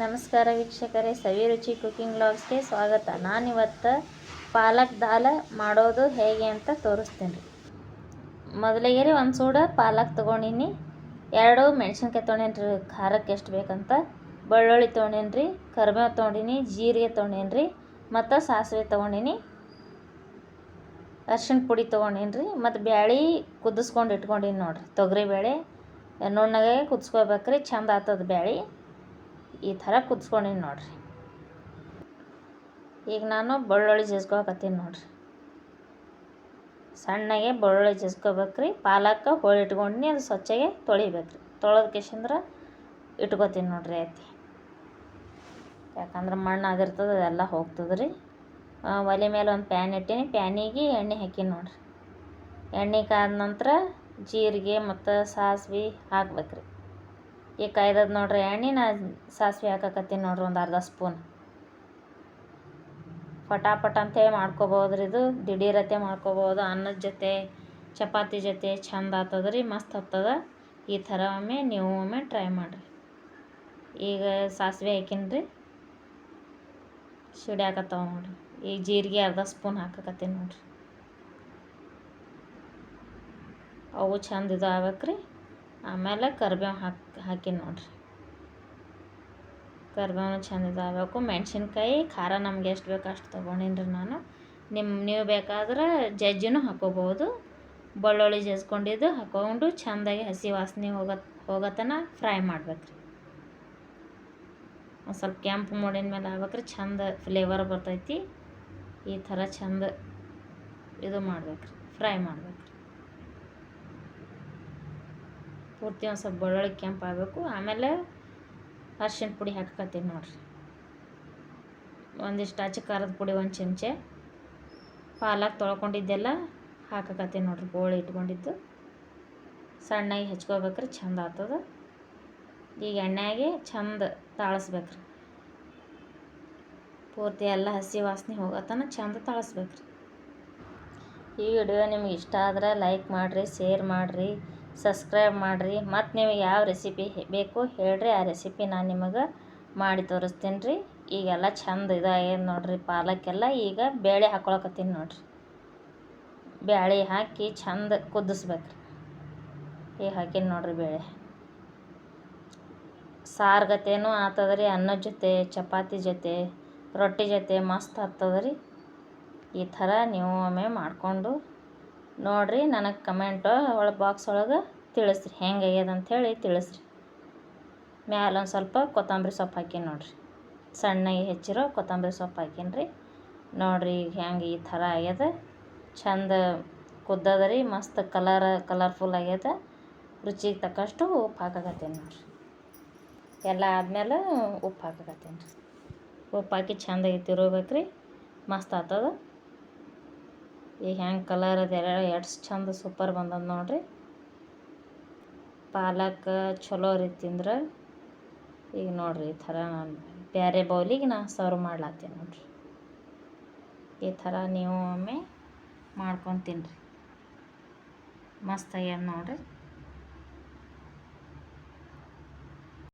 ನಮಸ್ಕಾರ ವೀಕ್ಷಕರೇ ಸವಿ ರುಚಿ ಕುಕಿಂಗ್ ಬ್ಲಾಗ್ಸ್ಗೆ ಸ್ವಾಗತ. ನಾನಿವತ್ತು ಪಾಲಕ್ ದಾಲ್ ಮಾಡೋದು ಹೇಗೆ ಅಂತ ತೋರಿಸ್ತೀನಿ ರೀ. ಮೊದಲಿಗೆ ರೀ ಒಂದು ಸೂಡ ಪಾಲಕ್ ತೊಗೊಂಡಿನಿ. ಎರಡು ಮೆಣಸಿನ್ಕಾಯಿ ತೊಗೊಂಡೇನಿ ರೀ, ಖಾರಕ್ಕೆ ಎಷ್ಟು ಬೇಕಂತ. ಬೆಳ್ಳುಳ್ಳಿ ತೊಗೊಂಡೇನಿ ರೀ, ಕರಿಬೇವು ತೊಗೊಂಡಿನಿ, ಜೀರಿಗೆ ತೊಗೊಂಡೇನಿ ರೀ, ಮತ್ತು ಸಾಸಿವೆ ತೊಗೊಂಡಿನಿ. ಅರ್ಶಿಣ ಪುಡಿ ತೊಗೊಂಡೇನಿ ರೀ, ಮತ್ತು ಬ್ಯಾಳಿ ಕುದಿಸ್ಕೊಂಡು ಇಟ್ಕೊಂಡಿನಿ ನೋಡಿರಿ, ತೊಗರಿ ಬೇಳೆ ನುಣ್ಣಗೆ ಕುದಿಸ್ಕೋಬೇಕ್ರಿ, ಚಂದ ಆಗ್ತದ ಬ್ಯಾಳೆ. ಈ ಥರ ಕುದಿಸ್ಕೊಂಡಿನಿ ನೋಡಿರಿ. ಈಗ ನಾನು ಬೆಳ್ಳುಳ್ಳಿ ಜಜ್ಕೊಳಕತ್ತೀನಿ ನೋಡಿರಿ. ಸಣ್ಣಗೆ ಬೆಳ್ಳುಳ್ಳಿ ಜಜ್ಕೋಬೇಕ್ರಿ, ಪಾಲಕ ಹೋಳಿ ಇಟ್ಕೊಂಡು ಅದು ಸ್ವಚ್ಛಗೆ ತೊಳಿಬೇಕ್ರಿ. ರೀ ಕೇಶಂದ್ರೆ ಇಟ್ಕೋತೀನಿ ನೋಡ್ರಿ ಐತಿ ಯಾಕಂದ್ರೆ ಮಣ್ಣು ಆಗಿರ್ತದೆ, ಅದೆಲ್ಲ ಹೋಗ್ತದೆ ರೀ ಒಲೆ ಮೇಲೆ ಒಂದು ಪ್ಯಾನ್ ಇಟ್ಟೀನಿ, ಪ್ಯಾನಿಗೆ ಎಣ್ಣೆ ಹಾಕೀನಿ ನೋಡಿರಿ. ಎಣ್ಣೆ ಕಾದ ನಂತರ ಜೀರಿಗೆ ಮತ್ತು ಸಾಸ್ವೆ ಹಾಕ್ಬೇಕ್ರಿ. ಈಗ ಕಾಯ್ದದ ನೋಡ್ರಿ ಎಣ್ಣೆ ನಾ ಸಾಸಿವೆ ಹಾಕಕತ್ತೀನಿ ನೋಡ್ರಿ ಒಂದು ಅರ್ಧ ಸ್ಪೂನ್. ಪಟಾಪಟ ಅಂತೇಳಿ ಮಾಡ್ಕೊಬೋದು ರೀ ಇದು. ದಿಢೀರತೆ ಮಾಡ್ಕೋಬೋದು. ಅನ್ನದ ಜೊತೆ, ಚಪಾತಿ ಜೊತೆ ಚಂದ ಆಗ್ತದ ರೀ ಮಸ್ತ್ ಆಗ್ತದ. ಈ ಥರ ಒಮ್ಮೆ ನೀವು ಒಮ್ಮೆ ಟ್ರೈ ಮಾಡಿರಿ. ಈಗ ಸಾಸಿವೆ ಹಾಕಿನ್ರಿ. ರೀ ಸಿಡ್ಯಾಕತ್ತಾವ ನೋಡ್ರಿ. ಈಗ ಜೀರಿಗೆ ಅರ್ಧ ಸ್ಪೂನ್ ಹಾಕಕತ್ತೀನಿ ನೋಡ್ರಿ. ಅವು ಚಂದ ಇದು ಆಗ್ಬೇಕ್ರಿ ಆಮೇಲೆ ಕರಿಬೇವು ಹಾಕಿ ಹಾಕಿನಿ ನೋಡ್ರಿ. ಕರಿಬೇವು ಚೆಂದ ಇದಾಗಬೇಕು ಮೆಣಸಿನ್ಕಾಯಿ, ಖಾರ ನಮ್ಗೆ ಎಷ್ಟು ಬೇಕು ಅಷ್ಟು ತೊಗೊಂಡೀನಿ ನಾನು. ನಿಮ್ಮ ನೀವು ಬೇಕಾದ್ರೆ ಜಜ್ಜಿನೂ ಹಾಕೋಬೋದು. ಬೆಳ್ಳುಳ್ಳಿ ಜಜ್ಕೊಂಡಿದ್ದು ಹಾಕೊಂಡು ಚೆಂದಾಗಿ ಹಸಿ ವಾಸನೆ ಹೋಗೋ ಹೋಗತನ ಫ್ರೈ ಮಾಡ್ಬೇಕ್ರಿ. ಒಂದು ಸ್ವಲ್ಪ ಕೆಂಪು ಮೂಡಿನ ಮೇಲೆ ಆಗ್ಬೇಕ್ರಿ, ಚಂದ ಫ್ಲೇವರ್ ಬರ್ತೈತಿ. ಈ ಥರ ಚಂದ ಇದು ಮಾಡ್ಬೇಕ್ರಿ, ಫ್ರೈ ಮಾಡ್ಬೇಕ್ರಿ. ಪೂರ್ತಿ ಒಂದು ಸ್ವಲ್ಪ ಬೆಳ್ಳುಳ್ಳಿ ಕೆಂಪು ಆಗಬೇಕು. ಆಮೇಲೆ ಅರ್ಶಿನ ಪುಡಿ ಹಾಕಕತ್ತೀನಿ ನೋಡಿರಿ. ಒಂದಿಷ್ಟು ಅಚ್ಚ ಖಾರದ ಪುಡಿ ಒಂದು ಚಮಚೆ. ಪಾಲಕ್ ತೊಳ್ಕೊಂಡಿದ್ದೆಲ್ಲ ಹಾಕಕತ್ತೀನಿ ನೋಡ್ರಿ, ಗೋಳಿ ಇಟ್ಕೊಂಡಿದ್ದು. ಸಣ್ಣಗೆ ಹೆಚ್ಕೋಬೇಕ್ರಿ, ಚಂದ ಆಗ್ತದ. ಈಗ ಎಣ್ಣೆಗೆ ಚಂದ ತಾಳಿಸ್ಬೇಕ್ರಿ. ಪೂರ್ತಿ ಎಲ್ಲ ಹಸಿ ವಾಸನೆ ಹೋಗತನ ಚಂದ ತಾಳಿಸ್ಬೇಕ್ರಿ. ಈ ವಿಡಿಯೋ ನಿಮ್ಗೆ ಇಷ್ಟ ಆದ್ರೆ ಲೈಕ್ ಮಾಡಿರಿ, ಶೇರ್ ಮಾಡಿರಿ. ಸಬ್ಸ್ಕ್ರೈಬ್ ಮಾಡಿರಿ. ಮತ್ತು ನಿಮಗೆ ಯಾವ ರೆಸಿಪಿ ಬೇಕು ಹೇಳಿರಿ, ಆ ರೆಸಿಪಿ ನಾನು ನಿಮಗೆ ಮಾಡಿ ತೋರಿಸ್ತೀನಿ. ರೀ ಈಗೆಲ್ಲ ಚಂದ ಇದಾಗ್ಯದ ನೋಡಿರಿ ಪಾಲಕ್ಕೆಲ್ಲ ಈಗ ಬೇಳೆ ಹಾಕ್ಕೊಳಕತ್ತೀನಿ ನೋಡಿರಿ. ಬೇಳೆ ಹಾಕಿ ಚಂದ ಕುದಿಸ್ಬೇಕ್ರಿ. ಈಗ ಹಾಕಿನಿ ನೋಡಿರಿ ಬೇಳೆ. ಸಾರು ಗತೇನೂ ಆಗ್ತದ ರೀ ಅನ್ನದ ಜೊತೆ, ಚಪಾತಿ ಜೊತೆ, ರೊಟ್ಟಿ ಜೊತೆ ಮಸ್ತ್ ಆಗ್ತದ ರೀ ಈ ಥರ ನೀವು ಒಮ್ಮೆ ಮಾಡಿಕೊಂಡು ನೋಡಿರಿ ನನಗೆ ಕಮೆಂಟ್ ಒಳ ಬಾಕ್ಸ್ ಒಳಗೆ ತಿಳಿಸ್ರಿ. ಹೆಂಗೆ ಆಗ್ಯದ ಅಂಥೇಳಿ ತಿಳಿಸ್ರಿ. ಮ್ಯಾಲೆ ಒಂದು ಸ್ವಲ್ಪ ಕೊತ್ತಂಬರಿ ಸೊಪ್ಪು ಹಾಕೀನಿ ನೋಡಿರಿ. ಸಣ್ಣಗೆ ಹೆಚ್ಚಿರೋ ಕೊತ್ತಂಬರಿ ಸೊಪ್ಪು ಹಾಕೀನಿ ರೀ. ನೋಡಿರಿ ಈಗ ಹೆಂಗೆ ಈ ಥರ ಆಗ್ಯದ. ಚಂದ ಕುದ್ದದ ರೀ, ಮಸ್ತ್ ಕಲರ್ ಕಲರ್ಫುಲ್ ಆಗ್ಯದ. ರುಚಿಗೆ ತಕ್ಕಷ್ಟು ಉಪ್ಪು ಹಾಕಕತ್ತೀನಿ ನೋಡಿರಿ. ಎಲ್ಲ ಆದಮೇಲೆ ಉಪ್ಪು ಹಾಕಕತ್ತೀನಿ ರೀ. ಉಪ್ಪು ಹಾಕಿ ಚೆಂದಾಗಿ ತಿರುಗ್ಬೇಕು ರೀ ಮಸ್ತ್ ಆಗ್ತದ. ಈಗ ಹೆಂಗೆ ಕಲರ್ ಅದೆಲ್ಲ ಎಷ್ಟು ಚಂದ ಸೂಪರ್ ಬಂದದ ನೋಡ್ರಿ. ಪಾಲಕ್ ಚಲೋ ರೀ ತಿಂದ್ರೆ. ಈಗ ನೋಡ್ರಿ ಈ ಥರ ನಾನು ಬೇರೆ ಬೌಲಿಗೆ ನಾ ಸರ್ವ್ ಮಾಡ್ಲತ್ತೀನಿ ನೋಡ್ರಿ. ಈ ಥರ ನೀವು ಒಮ್ಮೆ ಮಾಡ್ಕೊಂಡು ತಿನ್ನಿರಿ ಮಸ್ತ್ ಆಗ್ಯದ ನೋಡ್ರಿ.